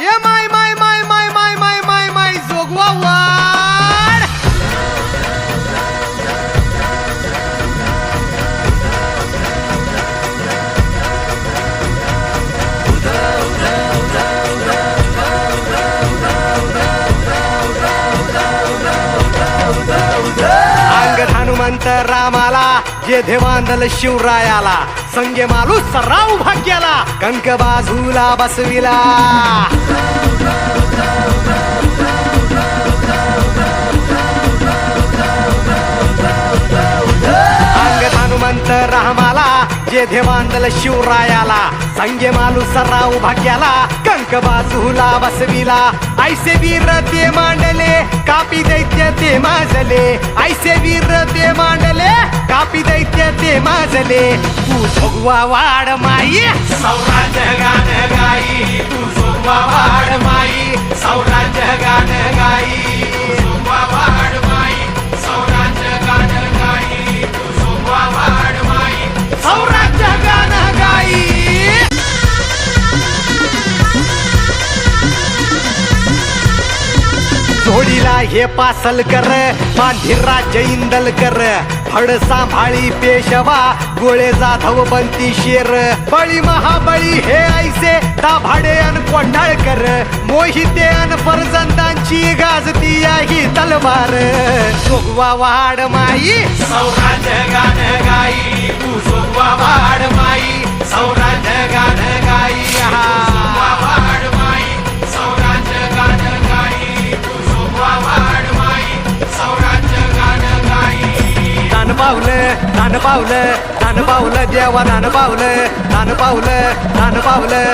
Yeah, my, my. अंग रामाला जे देवांदल शिवरायाला संगे मालू सराव भाग्याला कंक बाजूला बसविला. हनुमंत रामाला जे देवांदल शिवरायाला संगे मालू सराव भाग्याला कंक बाजूला बसविला. ऐसे वीर ते मांडले कापी दैत्य ते माजले ऐसे वीर ते मांडले कापी दैत्य ते माजले तू भगवा वाड माई सौराज्य गान गाई तू हे पासल कर पांढिराज इंदल कर फड सांभाळी पेशवा गोळे जाधव बनती शेर. बळी महाबळी हे ऐसे दाभाडे अन कोंढाळकर मोहिते अन परजंदांची गाजती ही तलवार. जोगवा वाड माई सौराज गान गाई तू जोगवा वाड पावलं नान पावलं नान पावलं देवा नान पावलं नान पावलं नान पावलं.